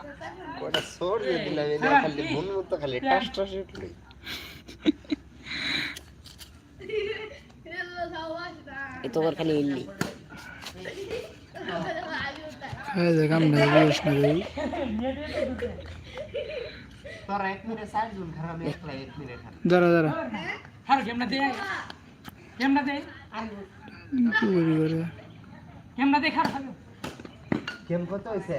খেলতে দে দে নাই আনো মধ্যে যে কোড়া সোল দে যাবি না মামা আহ নাই নাই ঠিক হ্যাঁ আমি খাইলে তোমার সঙ্গে খাব কোড়া সোল দে দিলাম না খালি মন মতো খালি টাস টাস উঠল। এ তো ওর খালি ইল্লি। হ্যাঁ দেখ আমরা বুঝিস না দেই তোরা এক মিনিট সাইড জুন খারাপ একলা এক মিনিট দাঁড়া দাঁড়া। গেম দে? না কি করে খারাপ কেম কত হইছে?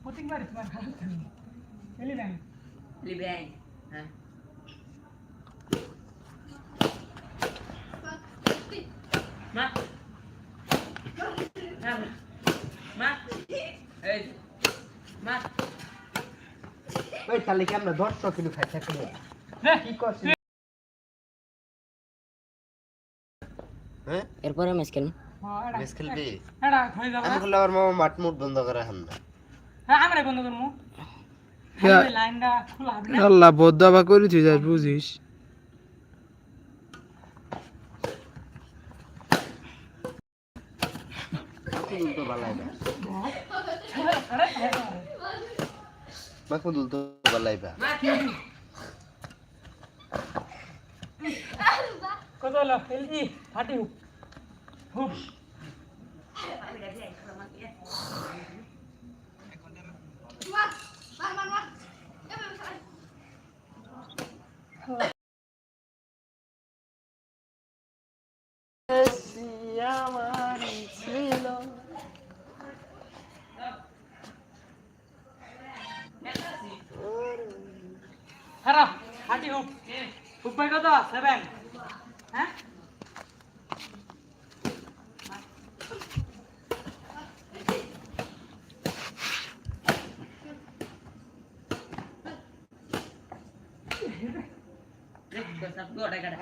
মিনিট right কই হইছে। দেখ না প্রত্যেকবার তোমার খারাপ এলি নাই ওই তাহলে কি আমরা দশটা কিলো খাই থাকি দে কি করছিস হ্যাঁ এরপরে ম্যাচ খেলবো হ্যাঁ এটা বেশ খেলবি এটা হয়ে যাবে আমি করলে আমার মামা মাঠ মুট বন্ধ করে হাম না আল্লাহ বদাবা করি তুই যাস বুঝিস দুলতো বালাই বা মাকু দুলতো বালাই বা কত হলো? এলজি থার্টি হুপ হুপ থার্টি হুপ হুপ পাই কত সেভেন হ্যাঁ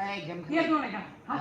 এই গেম কে দোনে কেন হাত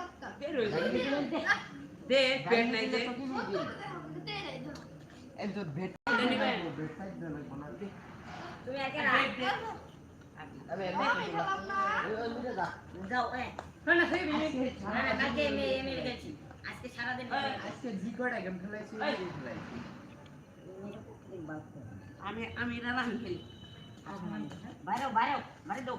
কোনা তুমি একা আমি এর মাকু ওই ওই মিলে যা যাও এ না না সেই দিন না না কালকে এমএ এমএ গেছি আজকে সারা দিন আজকে জি কয়টা গেম খেলাইছি ওই গেম খেলাইছি আমি আমি রান খেলি বাইরে বাইরে বাইরে দাও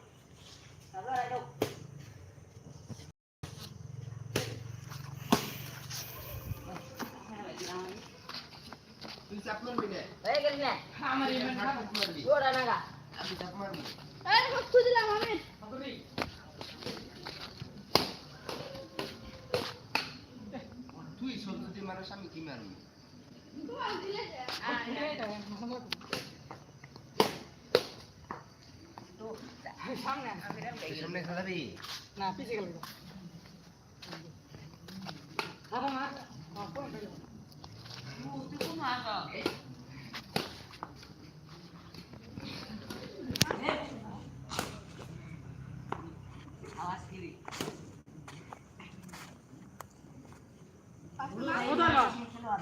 চাপ মারবি জোড়া নাগা। আমি কি মারবো? সামনে না পিছিয়ে গেল মা। কোন আওয়াজ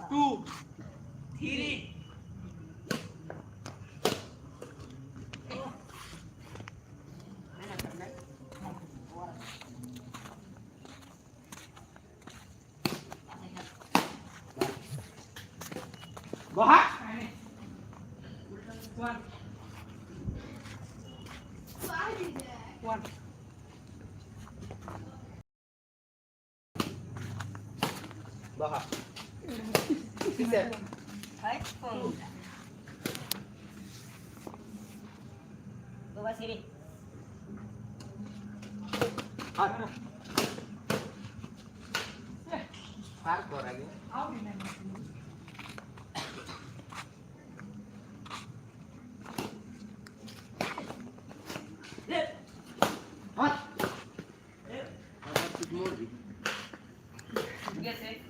two, three. Go hot. One. One. Go. Güzel. Kaç puan? Baba seri. Al. Fark var abi. Al Al. Al. Al. Al. Al.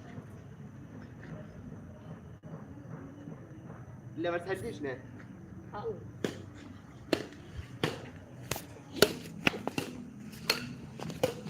Labour ছাড় দিস না